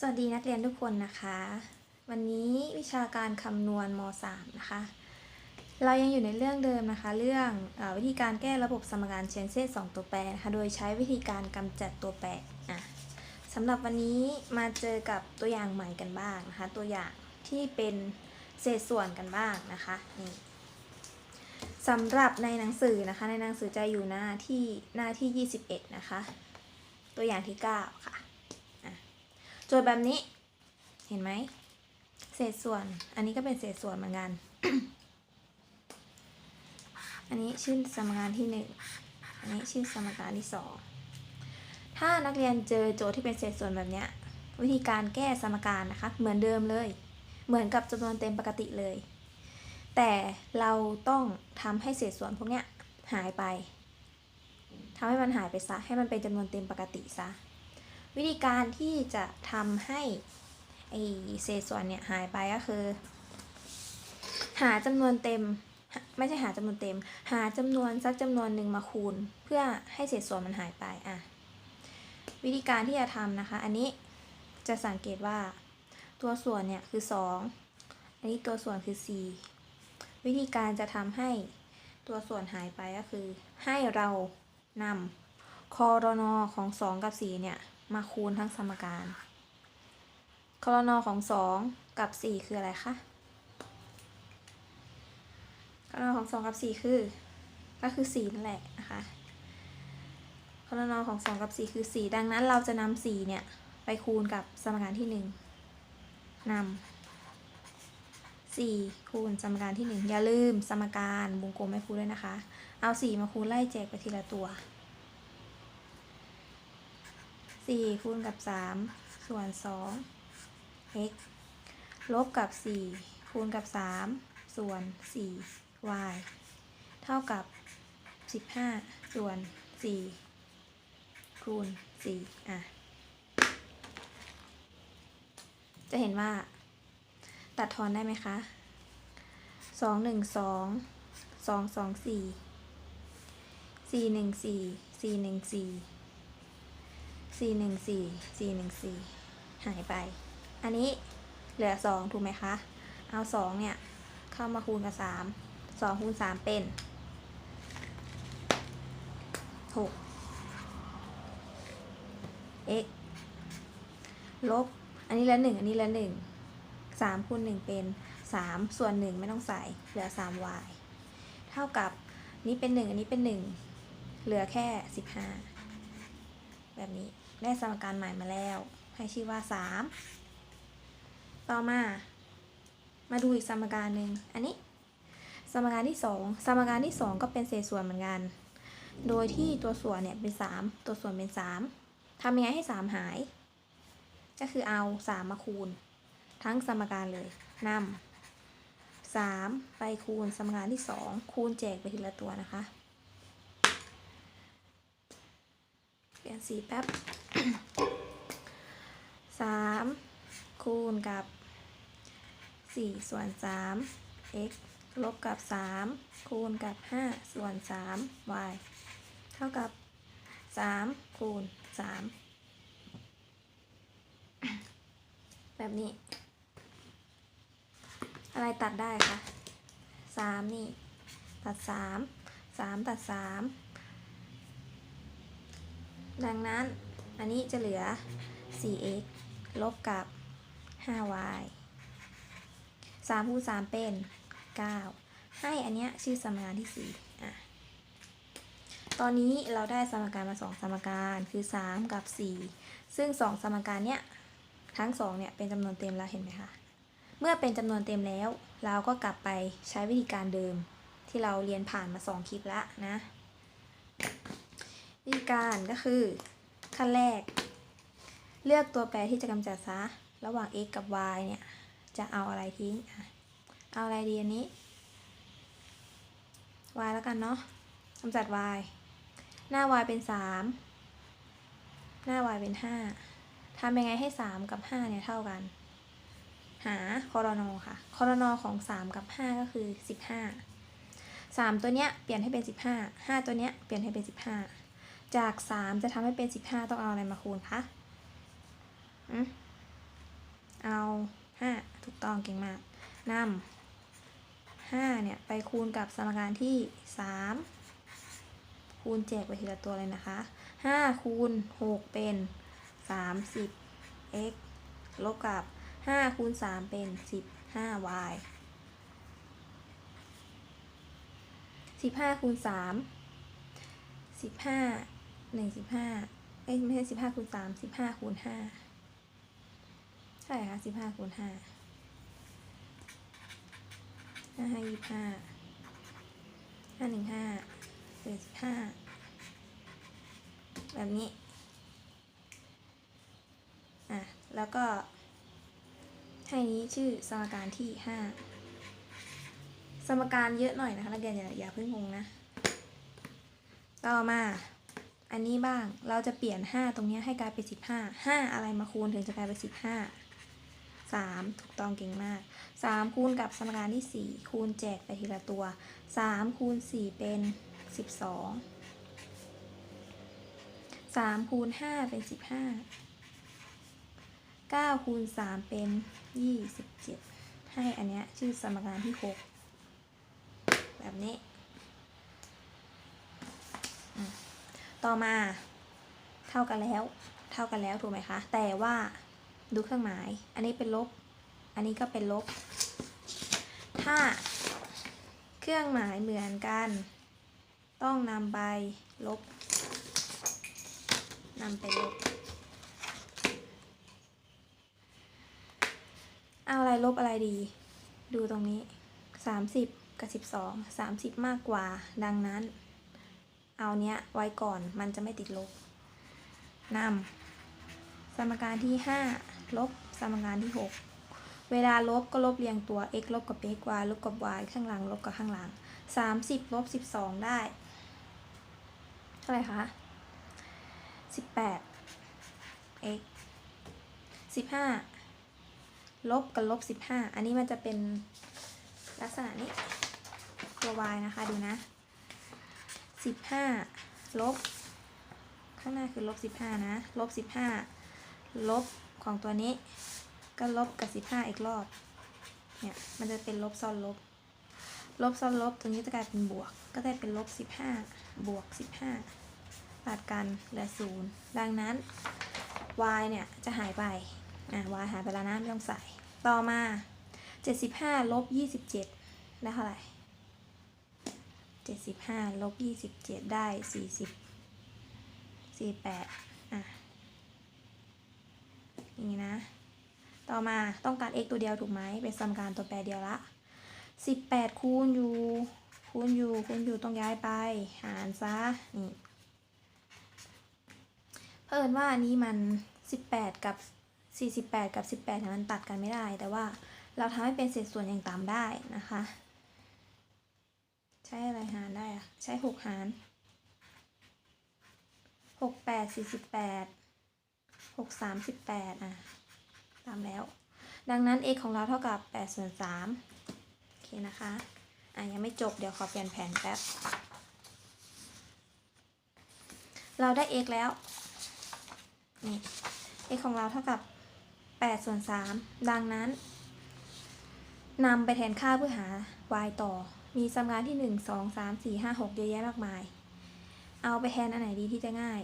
สวัสดีนักเรียนทุกคนนะคะ วันนี้วิชาการคำนวณม .3 นะคะ เรายังอยู่ในเรื่องเดิมนะคะ เรื่องออวิธีการแก้ระบบสมการเชนเซ่สองตัวแปรนะคะโดยใช้วิธีการกำจัดตัวแปรอะสำหรับวันนี้มาเจอกับตัวอย่างใหม่กันบ้างนะคะ ตัวอย่างที่เป็นเศษส่วนกันบ้างนะคะนี่สำหรับในหนังสือนะคะ ในหนังสือจะอยู่หน้าที่หน้าที่ 21 นะคะ ตัวอย่างที่ 9 ค่ะ โจทย์แบบนี้ เห็นไหม เศษส่วน อันนี้ก็เป็นเศษส่วนเหมือนกัน อันนี้ชื่อสมการที่หนึ่ง อันนี้ชื่อสมการที่สอง ถ้านักเรียนเจอโจทย์ที่เป็นเศษส่วนแบบเนี้ย วิธีการแก้สมการนะคะ เหมือนเดิมเลย เหมือนกับจำนวนเต็มปกติเลย แต่เราต้องทำให้เศษส่วนพวกเนี้ยหายไปทำให้มันหายไปซะ ให้มันเป็นจำนวนเต็มปกติซะ วิธีการที่จะทำให้ไอเศษส่วนเนี่ยหายไปก็คือ หาจำนวนเต็มไม่ใช่หาจำนวนเต็ม หาจำนวนสักจำนวนหนึ่งมาคูณ เพื่อให้เศษส่วนมันหายไปอะวิธีการที่จะทำนะคะ อันนี้จะสังเกตว่าตัวส่วนเนี่ยคือ 2 อันนี้ตัวส่วนคือ 4 วิธีการจะทำให้ตัวส่วนหายไปก็คือ ให้เรานำคอรนอของ 2 กับ 4 เนี่ย มาคูณทั้งสมการคอรนอของ 2 กับ 4 คืออะไรคะคอรนอของ 2 กับ 4 คือ ก็คือ4นั่นแหละนะคะคอรนอของ 2 กับ 4 คือ 4 ดังนั้นเราจะนำ4เนี่ย ไปคูณกับสมการที่ 1นำ4คูณสมการที่ 1 อย่าลืมสมการวงกลมไม่พูดด้วยนะคะ เอา 4 มาคูณไล่แจกไปทีละตัว สี่คูณกับสามส่วนสอง x ลบกับสี่คูณกับสามส่วนสี่ y เท่ากับสิบห้าส่วนสี่คูณสี่อะ จะเห็นว่า ตัดทอนได้ไหมคะสองหนึ่งสองสองสองสี่สี่หนึ่งสี่สี่หนึ่งสี่ สี่หนึ่งสี่สี่หนึ่งสี่หายไป อันนี้เหลือสองถูกไหมคะ เอาสองเนี่ย เข้ามาคูณกับสามสองคูณสามเป็นหก x ลบ อันนี้ละหนึ่งอันนี้ละหนึ่งสามคูณหนึ่งเป็นสามส่วนหนึ่งไม่ต้องใส่ เหลือสาม y เท่ากับนี้เป็นหนึ่งอันนี้เป็นหนึ่งเหลือแค่สิบห้าแบบนี้ ได้สมการใหม่มาแล้ว ให้ชื่อว่าสามต่อมา มาดูอีกสมการหนึ่งอันนี้ สมการที่สองสมการที่สองก็เป็นเศษส่วนเหมือนกัน โดยที่ตัวส่วนเนี่ยเป็นสามตัวส่วนเป็นสามทำยังไงให้สามหาย ก็คือเอาสามมาคูณ ทั้งสมการเลยนำสามไปคูณสมการที่สองคูณแจกไปทีละตัวนะคะ เป ลี่ยนสีแป๊บสามคูณกับสี่ส่วนสาม x ลบกับสามคูณกับห้าส่วนสาม y เท่ากับสามคูณสามแบบนี้ อะไรตัดได้คะสามนี่ ตัดสามสามตัดสาม ดังนั้นอันนี้จะเหลือ 4x ลบกับ 5y 3คูณ3เป็น 9 ให้อันเนี้ยชื่อสมการที่ 4 อะ ตอนนี้เราได้สมการมา 2 สมการคือ 3 กับ 4 ซึ่ง 2 สมการเนี้ยทั้ง 2 เนี่ย เป็นจำนวนเต็มแล้วเห็นไหมคะ เมื่อเป็นจำนวนเต็มแล้ว เราก็กลับไปใช้วิธีการเดิมที่เราเรียนผ่านมา 2 คลิปแล้วนะ วิธีการก็คือขั้นแรก เลือกตัวแปรที่จะกำจัดซะระหว่าง x กับ y เนี่ย จะเอาอะไรทิ้งอะเอาอะไรดีอันนี้ y แล้วกันเนาะกำจัด y หน้า y เป็น 3 หน้า y เป็น 5ทำยังไงให้ 3 กับ 5 เนี่ย เท่ากัน หาคอรนอค่ะคอรนอของ 3 กับ 5 ก็คือ 15 3 ตัวเนี้ยเปลี่ยนให้เป็น 15 5 ตัวเนี้ยเปลี่ยนให้เป็น 15 จาก 3 จะทำให้เป็น 15 ต้องเอาอะไรมาคูณคะอืมเอาห้าถูกต้องเก่งมากนำห้าเนี่ย ไปคูณกับสมการที่สามคูณแจกไปทีละตัวเลยนะคะห้าคูณหกเป็นสามสิบ x ลบกับห้าคูณสามเป็นสิบห้า y สิบห้าคูณสามสิบ หนึ่งสิบห้าเอ้ยไม่ใช่สิบห้าคูณสามสิบห้าคูณห้าเท่าไหร่คะสิบห้าคูณห้าห้าห้ายี่ห้าห้าหนึ่งห้าเป็นสิบห้าแบบนี้ อะ แล้วก็ ให้นี้ชื่อสมการที่ห้าสมการเยอะหน่อยนะคะนักเรียนอย่าอย่าเพิ่งงงนะ ต่อมา อันนี้บ้างเราจะเปลี่ยน 5 ตรงนี้ให้กลายเป็น 15 5 อะไรมาคูณถึงจะกลายเป็น 15 3 ถูกต้องเก่งมาก 3 คูณกับสมการที่ 4 คูณแจกไปทีละตัว 3 คูณ 4 เป็น 12 3 คูณ 5 เป็น 15 9 คูณ 3 เป็น 27 ให้อันเนี้ยชื่อสมการที่ 6 แบบนี้อืม ต่อมา เท่ากันแล้ว เท่ากันแล้วถูกไหมคะ แต่ว่าดูเครื่องหมาย อันนี้เป็นลบ อันนี้ก็เป็นลบ ถ้าเครื่องหมายเหมือนกัน ต้องนำไปลบนำไปลบ เอาอะไรลบอะไรดี ดูตรงนี้ 30 กับ 12 30 มากกว่า ดังนั้น เอาเนี้ยไว้ก่อนมันจะไม่ติดลบนำสมการที่ 5 ลบสมการที่ 6 เวลาลบก็ลบเรียงตัว x ลบกับ x y ลบกับ y ข้างหลัง ลบกับข้างหลัง 30 ลบ 12 ได้ เท่าไหร่คะ 18 x 15 ลบกับลบ 15 อันนี้มันจะเป็นลักษณะนี้ตัว y นะคะ ดูนะ 15ลบ ข้างหน้าคือลบ15นะ ลบ15ลบของตัวนี้ ก็ลบกับ15อีกรอบ เนี่ย มันจะเป็นลบซ้อนลบ ลบซ้อนลบตรงนี้จะกลายเป็นบวก ก็ได้เป็นลบ15บห้าบวก15ตัดกันเหลือศูนย์ดังนั้น y เนี่ย จะหายไป อะ y หายไปแล้วนะไม่ต้องใส่ ต่อมา 75ลบ27ได้เท่าไหร่ 75ลบ27ได้40 48อะอย่างนี้นะ ต่อมาต้องการ x ตัวเดียวถูกไหมเป็นสมการตัวแปรเดียวละ18คูณอยู่คูณอยู่คูณอยู่ต้องย้ายไปหารซะนี่เพิ่นว่าอันนี้มัน 18 กับ 48 กับ 18เนี่ยมันตัดกันไม่ได้ แต่ว่าเราทำให้เป็นเศษส่วนอย่างต่ำได้นะคะ ใช้อะไรหารได้อะใช้6หาร6 8 48 6 38อะตามแล้ว ดังนั้น x ของเราเท่ากับ8ส่วน3โอเคนะคะ อะยังไม่จบเดี๋ยวขอเปลี่ยนแผนแป๊บ เราได้ x แล้ว นี่ x ของเราเท่ากับ8ส่วน3ดังนั้นนำไปแทนค่าเพื่อหา y ต่อ มีสมการที่1 2 3 4 5 6เยอะแยะมากมาย เอาไปแทนอันไหนดีที่จะง่าย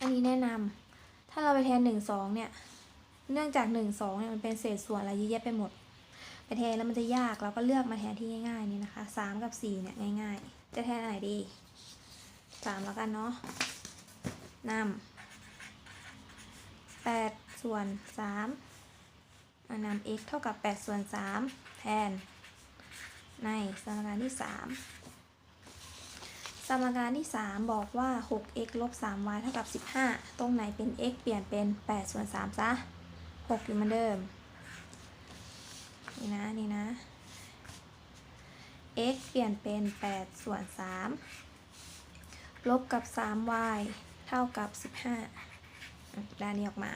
อันนี้แนะนำถ้าเราไปแทน1 2เนี่ย เนื่องจาก1 2เนี่ยมันเป็นเศษส่วนอะไรเยอะแยะไปหมด ไปแทนแล้วมันจะยากเราก็เลือกมาแทนที่ง่ายๆนี่นะคะ3กับ4เนี่ยง่าย ๆ จะแทนอันไหนดี3แล้วกันเนาะนำ8ส่วน3นำ x เท่ากับ8ส่วน3แทน ในสมการที่ 3 สมการที่ 3 บอกว่า 6x ลบ 3y เท่ากับ 15 ตรงไหนเป็น x เปลี่ยนเป็น 8 ส่วน 3 ซะ 6 อยู่เหมือนเดิม นี่นะ นี่นะ x เปลี่ยนเป็น 8 ส่วน 3 ลบกับ 3y เท่ากับ 15 ด้านนี้ออกมา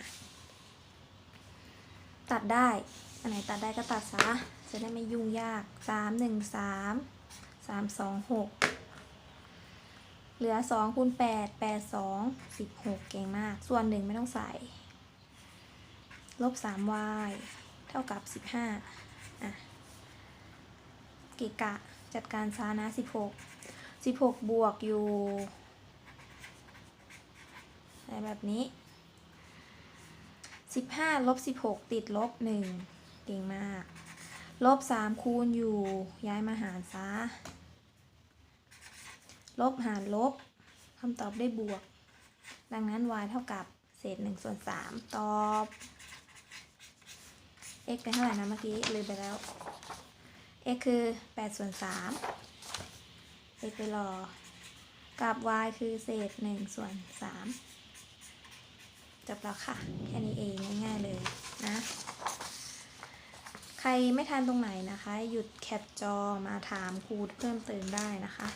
ตัดได้ อันไหนตัดได้ก็ตัดซะ จะได้ไม่ยุ่งยากสามหนึ่งสามสามสองหกเหลือสองคูณแปดแปดสองสิบหกเก่งมาก ส่วนหนึ่งไม่ต้องใส่ ลบสามวายเท่ากับสิบห้าอะกิกะจัดการซานะสิบหกสิบหกบวกอยู่แบบนี้สิบห้าลบสิบหกติดลบหนึ่ง ลบ3คูณอยู่ ย้ายมาหารซะลบหารลบคำตอบได้บวก ดังนั้น y เท่ากับเศษ1ส่วน3ตอบ x เป็นเท่าไหร่นะเมื่อกี้ลืมไปแล้ว x คือ8ส่วน3 x ไปรอ กับ y คือเศษ1ส่วน3จบแล้วค่ะ แค่นี้เองง่ายๆเลยนะ ใครไม่ทันตรงไหนนะคะ หยุดแคปจอมาถามครูเพิ่มเติมได้นะคะ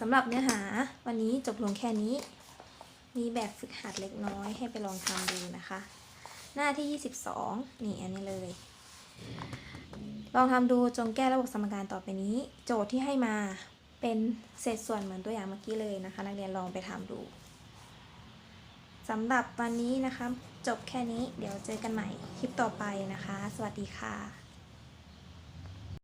สำหรับเนื้อหาวันนี้จบลงแค่นี้ มีแบบฝึกหัดเล็กน้อยให้ไปลองทำดูนะคะ หน้าที่ 22 นี่อันนี้เลย ลองทำดูจงแก้ระบบสมการต่อไปนี้ โจทย์ที่ให้มาเป็นเศษส่วนเหมือนตัวอย่างเมื่อกี้เลยนะคะ นักเรียนลองไปทำดู สำหรับวันนี้นะคะ จบแค่นี้เดี๋ยวเจอกันใหม่คลิปต่อไปนะคะ สวัสดีค่ะ